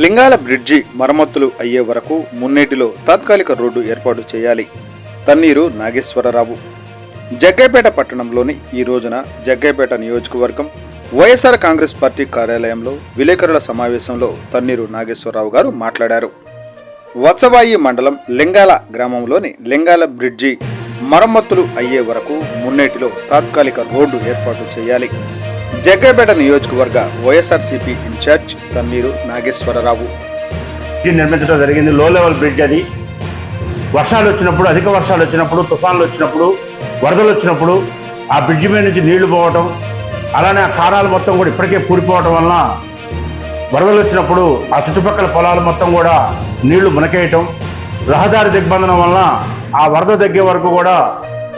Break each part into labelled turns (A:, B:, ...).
A: లింగాల bridge మరమ్మతులు అయ్యే వరకు మున్నేటిలో తాత్కాలిక రోడ్డు ఏర్పాటు చేయాలి. తన్నీరు నాగేశ్వరరావు. జగ్గైపేట పట్టణంలోని ఈ రోజున జగ్గైపేట నియోజకవర్గం వైఎస్ఆర్ కాంగ్రెస్ పార్టీ కార్యాలయంలో విలేకరుల సమావేశంలో తన్నీరు నాగేశ్వరరావు గారు మాట్లాడారు. వత్సవాయి మండలం లింగాల గ్రామంలోని లింగాల బ్రిడ్జి మరమ్మతులు అయ్యే వరకు మున్నేటిలో తాత్కాలిక రోడ్డు ఏర్పాటు చేయాలి. జగ్గపేట నియోజకవర్గ వైఎస్ఆర్సీపీ ఇన్ఛార్జ్ తన్నీరు నాగేశ్వరరావు.
B: నిర్మించడం జరిగింది లో లెవెల్ బ్రిడ్జ్ అది. వర్షాలు వచ్చినప్పుడు అధిక వర్షాలు వచ్చినప్పుడు తుఫాన్లు వచ్చినప్పుడు వరదలు వచ్చినప్పుడు ఆ బ్రిడ్జ్ మీద నుంచి నీళ్ళు పోవటం అలానే ఆ కారాలు మొత్తం కూడా ఇప్పటికే పూడిపోవటం వలన వరదలు వచ్చినప్పుడు ఆ చుట్టుపక్కల పొలాలు మొత్తం కూడా నీళ్ళు మునకేయటం రహదారి దిగ్బంధనం వలన ఆ వరద తగ్గే వరకు కూడా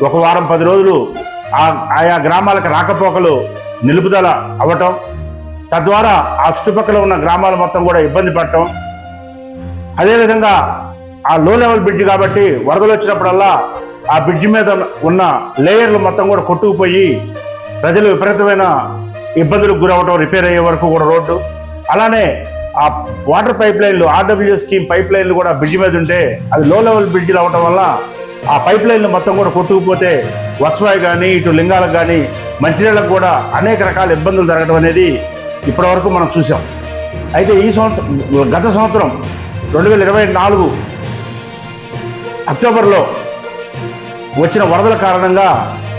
B: ఒక వారం పది రోజులు ఆ ఆయా గ్రామాలకు రాకపోకలు నిలుపుదల అవ్వటం తద్వారా ఆ చుట్టుపక్కల ఉన్న గ్రామాలు మొత్తం కూడా ఇబ్బంది పడటం. అదేవిధంగా ఆ లో లెవెల్ బ్రిడ్జ్ కాబట్టి వరదలు వచ్చినప్పుడల్లా ఆ బ్రిడ్జ్ మీద ఉన్న లేయర్లు మొత్తం కూడా కొట్టుకుపోయి ప్రజలు విపరీతమైన ఇబ్బందులకు గురవటం రిపేర్ అయ్యే వరకు కూడా రోడ్డు. అలానే ఆ వాటర్ పైప్ లైన్లు ఆర్డబ్ల్యూఎస్ స్కీమ్ పైప్ లైన్లు కూడా బ్రిడ్జ్ మీద ఉంటే అది లో లెవెల్ బ్రిడ్జ్లు అవ్వటం వల్ల ఆ పైప్ లైన్లు మొత్తం కూడా కొట్టుకుపోతే వర్షవాయి కానీ ఇటు లింగాలకు కానీ మంచినీళ్ళకు కూడా అనేక రకాల ఇబ్బందులు జరగడం అనేది ఇప్పటివరకు మనం చూసాం అయితే ఈ సంవత్సరం గత సంవత్సరం రెండు వేల ఇరవై నాలుగు అక్టోబర్లో వచ్చిన వరదల కారణంగా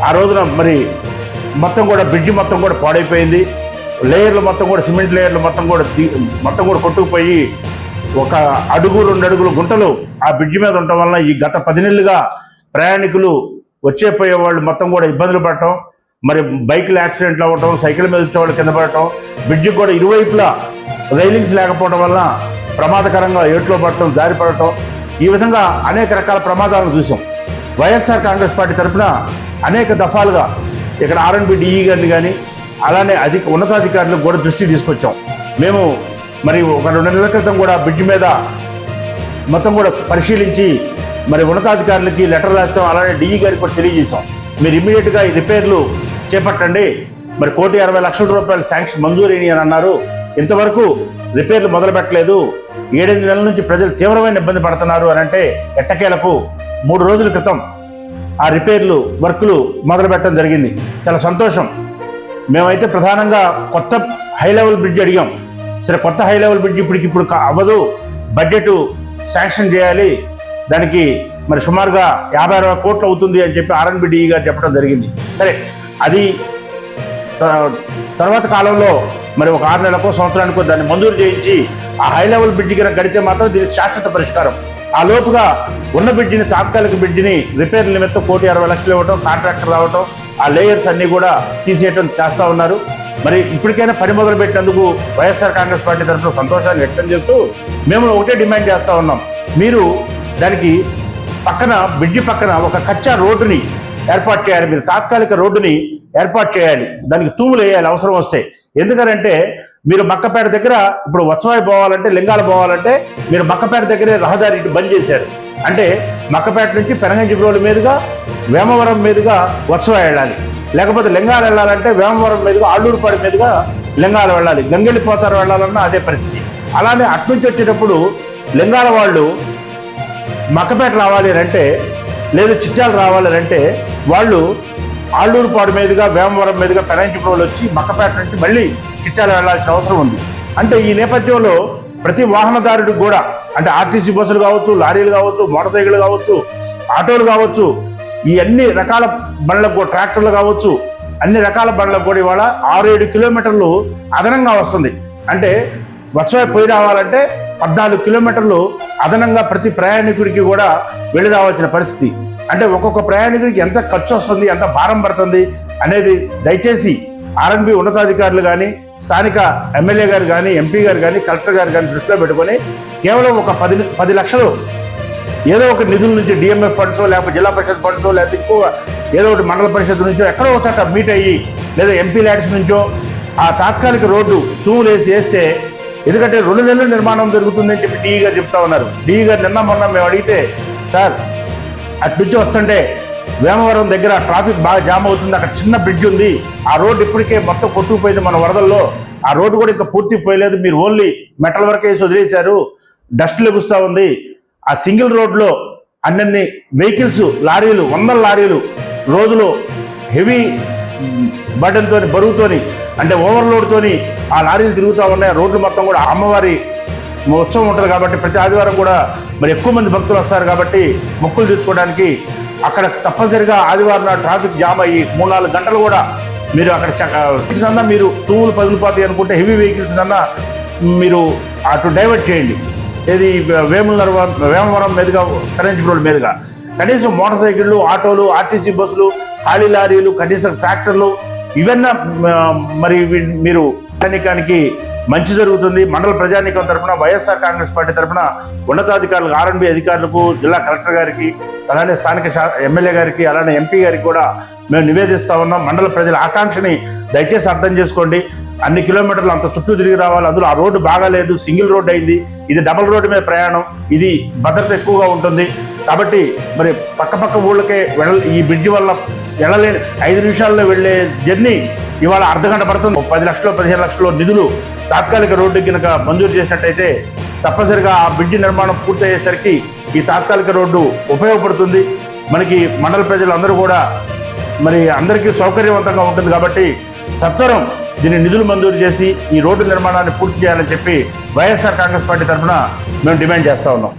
B: ఆ రోజున మరి మొత్తం కూడా బ్రిడ్జి మొత్తం కూడా పాడైపోయింది. లేయర్లు మొత్తం కూడా సిమెంట్ లేయర్లు మొత్తం కూడా మొత్తం కూడా కొట్టుకుపోయి ఒక అడుగు రెండు అడుగులు గుంటలు ఆ బ్రిడ్జి మీద ఉండటం వలన ఈ గత పది నెలలుగా ప్రయాణికులు వచ్చే పోయే వాళ్ళు మొత్తం కూడా ఇబ్బందులు పడటం మరి బైకులు యాక్సిడెంట్లు అవ్వటం సైకిల్ మీద వచ్చే వాళ్ళు కింద పడటం బ్రిడ్జి కూడా ఇరువైపులా రైలింగ్స్ లేకపోవడం వలన ప్రమాదకరంగా ఏట్లో పడటం జారి పడటం ఈ విధంగా అనేక రకాల ప్రమాదాలను చూసాం. వైఎస్ఆర్ కాంగ్రెస్ పార్టీ తరఫున అనేక దఫాలుగా ఇక్కడ ఆర్ఎన్బి డిఈ గారిని కానీ అలానే అధిక ఉన్నతాధికారులకు కూడా దృష్టి తీసుకొచ్చాం. మేము మరి ఒక రెండు నెలల క్రితం కూడా బ్రిడ్జ్ మీద మొత్తం కూడా పరిశీలించి మరి ఉన్నతాధికారులకి లెటర్ రాసాం. అలానే డిఈ గారికి కూడా తెలియజేశాం. మీరు ఇమ్మీడియట్గా ఈ రిపేర్లు చేపట్టండి. మరి కోటి అరవై లక్షల రూపాయలు శాంక్షన్ మంజూరైనవి అని అన్నారు. ఇంతవరకు రిపేర్లు మొదలు పెట్టలేదు. ఏడెనిమిది నెలల నుంచి ప్రజలు తీవ్రమైన ఇబ్బంది పడుతున్నారు అని అంటే ఎట్టకేలకు మూడు రోజుల క్రితం ఆ రిపేర్లు వర్కులు మొదలు పెట్టడం జరిగింది. చాలా సంతోషం. మేమైతే ప్రధానంగా కొత్త హై లెవెల్ బ్రిడ్జ్ అడిగాం. సరే కొత్త హై లెవెల్ బ్రిడ్జ్ ఇప్పటికి ఇప్పుడు అవ్వదు. బడ్జెట్ శాంక్షన్ చేయాలి. దానికి మరి సుమారుగా యాభై అరవై కోట్లు అవుతుంది అని చెప్పి ఆర్ఎన్బి డిఈ గారు చెప్పడం జరిగింది. సరే అది త- తర్వాత కాలంలో మరి ఒక ఆరు నెలలకో సంవత్సరానికో దాన్ని మంజూరు చేయించి ఆ హై లెవెల్ బ్రిడ్జి కనుక గడితే మాత్రం దీనికి శాశ్వత పరిష్కారం. ఆ లోపుగా ఉన్న బ్రిడ్జిని తాత్కాలిక బ్రిడ్జిని రిపేర్ నిమిత్తం కోటి అరవై లక్షలు ఇవ్వటం కాంట్రాక్టర్ రావటం ఆ లేయర్స్ అన్నీ కూడా తీసేయటం చేస్తూ ఉన్నారు. మరి ఇప్పటికైనా పని మొదలు పెట్టేందుకు వైఎస్ఆర్ కాంగ్రెస్ పార్టీ తరఫున సంతోషాన్ని వ్యక్తం చేస్తూ మేము ఒకటే డిమాండ్ చేస్తూ ఉన్నాం. మీరు దానికి పక్కన బ్రిడ్జి పక్కన ఒక కచ్చా రోడ్డుని ఏర్పాటు చేయాలి. మీరు తాత్కాలిక రోడ్డుని ఏర్పాటు చేయాలి. దానికి తూములు వేయాలి అవసరం వస్తే. ఎందుకనంటే మీరు మక్కపేట దగ్గర ఇప్పుడు వత్సవాయి పోవాలంటే లింగాలు పోవాలంటే మీరు మక్కపేట దగ్గరే రహదారి ఇటు బంద్ చేశారు. అంటే మక్కపేట నుంచి పెనగంజిబ్రోలు మీదుగా వేమవరం మీదుగా వత్సవాయి వెళ్ళాలి. లేకపోతే లింగాలు వెళ్ళాలంటే వేమవరం మీదుగా ఆళ్ళూరుపాడు మీదుగా లింగాలు వెళ్ళాలి. గంగెళ్ళిపోతారు వెళ్ళాలన్నా అదే పరిస్థితి. అలానే అట్నుంచి వచ్చేటప్పుడు లింగాల వాళ్ళు మక్కపేట రావాలి అంటే లేదు చిట్టాలు రావాలి అంటే వాళ్ళు ఆళ్ళూరుపాడు మీదుగా వేమవరం మీదుగా పెనంచిపురంలో వచ్చి మక్కపేట నుంచి మళ్ళీ చిట్టాలు వెళ్ళాల్సిన అవసరం ఉంది. అంటే ఈ నేపథ్యంలో ప్రతి వాహనదారుడికి కూడా అంటే ఆర్టీసీ బస్సులు కావచ్చు లారీలు కావచ్చు మోటార్ సైకిల్ కావచ్చు ఆటోలు కావచ్చు ఈ అన్ని రకాల బండ్లకు ట్రాక్టర్లు కావచ్చు అన్ని రకాల బండ్లకు కూడా ఇవాళ ఆరు ఏడు కిలోమీటర్లు అదనంగా వస్తుంది. అంటే వచ్చే పోయి రావాలంటే పద్నాలుగు కిలోమీటర్లు అదనంగా ప్రతి ప్రయాణికుడికి కూడా వెళ్ళి రావాల్సిన పరిస్థితి. అంటే ఒక్కొక్క ప్రయాణికుడికి ఎంత ఖర్చు వస్తుంది ఎంత భారం పడుతుంది అనేది దయచేసి ఆర్ఎన్బి ఉన్నతాధికారులు కానీ స్థానిక ఎమ్మెల్యే గారు కానీ ఎంపీ గారు కానీ కలెక్టర్ గారు కానీ దృష్టిలో పెట్టుకొని కేవలం ఒక పది పది లక్షలు ఏదో ఒక నిధుల నుంచి డిఎంఎఫ్ ఫండ్స్ లేకపోతే జిల్లా పరిషత్ ఫండ్స్ లేకపోతే ఎక్కువ ఏదో ఒకటి మండల పరిషత్ నుంచో ఎక్కడో ఒకసారి మీట్ అయ్యి లేదా ఎంపీ ల్యాడ్స్ నుంచో ఆ తాత్కాలిక రోడ్డు తూములు వేసి వేస్తే ఎందుకంటే రెండు నెలలు నిర్మాణం జరుగుతుందని చెప్పి డిఈ గారు చెప్తా ఉన్నారు. డిఈ గారు నిన్న మొన్న మేము అడిగితే సార్ అటు నుంచి వస్తుంటే వేమవరం దగ్గర ట్రాఫిక్ బాగా జామ్ అవుతుంది. అక్కడ చిన్న బ్రిడ్జ్ ఉంది. ఆ రోడ్డు ఇప్పటికే మొత్తం కొట్టుకుపోయింది మన వరదల్లో. ఆ రోడ్డు కూడా ఇంకా పూర్తి పోయలేదు. మీరు ఓన్లీ మెటల్ వర్క్ వేసి వదిలేశారు. డస్ట్ లెగుస్తూ ఉంది. ఆ సింగిల్ రోడ్లో అన్నన్ని వెహికల్స్ లారీలు వందల లారీలు రోజులో హెవీ బటన్తో బరువుతోని అంటే ఓవర్లోడ్తోని ఆ లారీలు తిరుగుతూ ఉన్నాయి. రోడ్లు మొత్తం కూడా అమ్మవారి ఉత్సవం ఉంటుంది కాబట్టి ప్రతి ఆదివారం కూడా మరి ఎక్కువ మంది భక్తులు వస్తారు కాబట్టి మొక్కులు తీర్చుకోవడానికి అక్కడ తప్పనిసరిగా ఆదివారం నాడు ట్రాఫిక్ జామ్ అయ్యి మూడు నాలుగు గంటలు కూడా మీరు అక్కడ చక్క మీరు టూలు పగిలిపోతాయి అనుకుంటే హెవీ వెహికల్స్ అన్నా మీరు అటు డైవర్ట్ చేయండి. ఏది వేముల వేమవరం మీదుగా కరెంజ్ రోడ్ మీదుగా. కనీసం మోటార్ సైకిళ్ళు ఆటోలు ఆర్టీసీ బస్సులు ఖాళీ లారీలు కనీసం ట్రాక్టర్లు ఇవన్నీ మరి వీ- మీరు ప్రయాణికానికి మంచి జరుగుతుంది. మండల ప్రజానీకం తరపున వైఎస్ఆర్ కాంగ్రెస్ పార్టీ తరఫున ఉన్నతాధికారులకు ఆర్ఎండ్బి అధికారులకు జిల్లా కలెక్టర్ గారికి అలానే స్థానిక ఎమ్మెల్యే గారికి అలానే ఎంపీ గారికి కూడా మేము నివేదిస్తా ఉన్నాం. మండల ప్రజల ఆకాంక్షని దయచేసి అర్థం చేసుకోండి. అన్ని కిలోమీటర్లు అంత చుట్టూ తిరిగి రావాలి. అందులో ఆ రోడ్డు బాగాలేదు. సింగిల్ రోడ్ అయింది. ఇది డబుల్ రోడ్డు మీద ప్రయాణం. ఇది భద్రత ఎక్కువగా ఉంటుంది. కాబట్టి మరి పక్కపక్క ఊళ్ళకే వెళ్ళ ఈ బ్రిడ్జి వల్ల వెళ్ళలేని ఐదు నిమిషాల్లో వెళ్ళే జర్నీ ఇవాళ అర్ధ గంట పడుతుంది. పది లక్షలు పదిహేను లక్షలు నిధులు తాత్కాలిక రోడ్డు కనుక మంజూరు చేసినట్టయితే తప్పనిసరిగా ఆ బ్రిడ్జి నిర్మాణం పూర్తయ్యేసరికి ఈ తాత్కాలిక రోడ్డు ఉపయోగపడుతుంది. మనకి మండల ప్రజలందరూ కూడా మరి అందరికీ సౌకర్యవంతంగా ఉంటుంది కాబట్టి సత్వరం దీన్ని నిధులు మంజూరు చేసి ఈ రోడ్డు నిర్మాణాన్ని పూర్తి చేయాలని చెప్పి వైఎస్ఆర్ కాంగ్రెస్ పార్టీ తరఫున మేము డిమాండ్ చేస్తా ఉన్నాం.